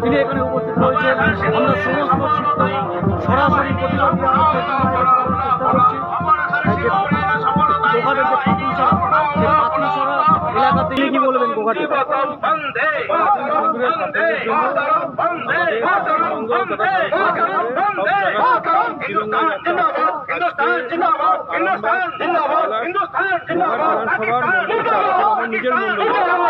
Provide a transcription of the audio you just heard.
তিনি এখানে উপস্থিত রয়েছেন। আমরা সমস্ত চিত্র সরাসরি করছি। আর